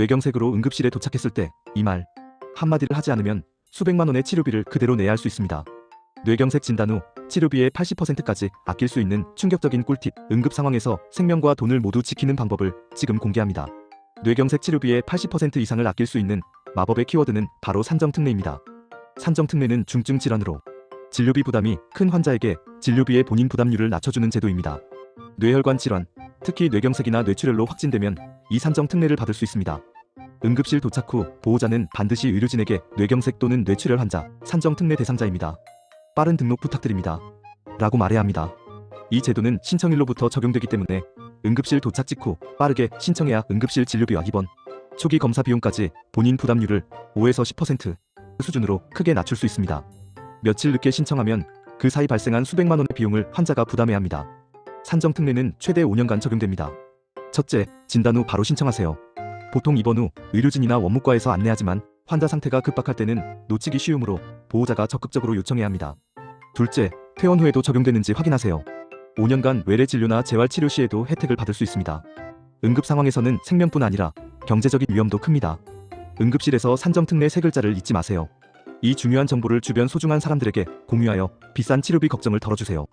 뇌경색으로 응급실에 도착했을 때 이 말 한마디를 하지 않으면 수백만 원의 치료비를 그대로 내야 할 수 있습니다. 뇌경색 진단 후 치료비의 80%까지 아낄 수 있는 충격적인 꿀팁, 응급 상황에서 생명과 돈을 모두 지키는 방법을 지금 공개합니다. 뇌경색 치료비의 80% 이상을 아낄 수 있는 마법의 키워드는 바로 산정특례입니다. 산정특례는 중증 질환으로 진료비 부담이 큰 환자에게 진료비의 본인 부담률을 낮춰주는 제도입니다. 뇌혈관 질환, 특히 뇌경색이나 뇌출혈로 확진되면 이 산정 특례를 받을 수 있습니다. 응급실 도착 후 보호자는 반드시 의료진에게 뇌경색 또는 뇌출혈 환자, 산정 특례 대상자입니다. 빠른 등록 부탁드립니다. 라고 말해야 합니다. 이 제도는 신청일로부터 적용되기 때문에 응급실 도착 직후 빠르게 신청해야 응급실 진료비와 입원, 초기 검사 비용까지 본인 부담률을 5에서 10% 수준으로 크게 낮출 수 있습니다. 며칠 늦게 신청하면 그 사이 발생한 수백만 원의 비용을 환자가 부담해야 합니다. 산정 특례는 최대 5년간 적용됩니다. 첫째, 진단 후 바로 신청하세요. 보통 입원 후 의료진이나 원무과에서 안내하지만 환자 상태가 급박할 때는 놓치기 쉬우므로 보호자가 적극적으로 요청해야 합니다. 둘째, 퇴원 후에도 적용되는지 확인하세요. 5년간 외래 진료나 재활 치료 시에도 혜택을 받을 수 있습니다. 응급 상황에서는 생명뿐 아니라 경제적인 위험도 큽니다. 응급실에서 산정 특례 세 글자를 잊지 마세요. 이 중요한 정보를 주변 소중한 사람들에게 공유하여 비싼 치료비 걱정을 덜어주세요.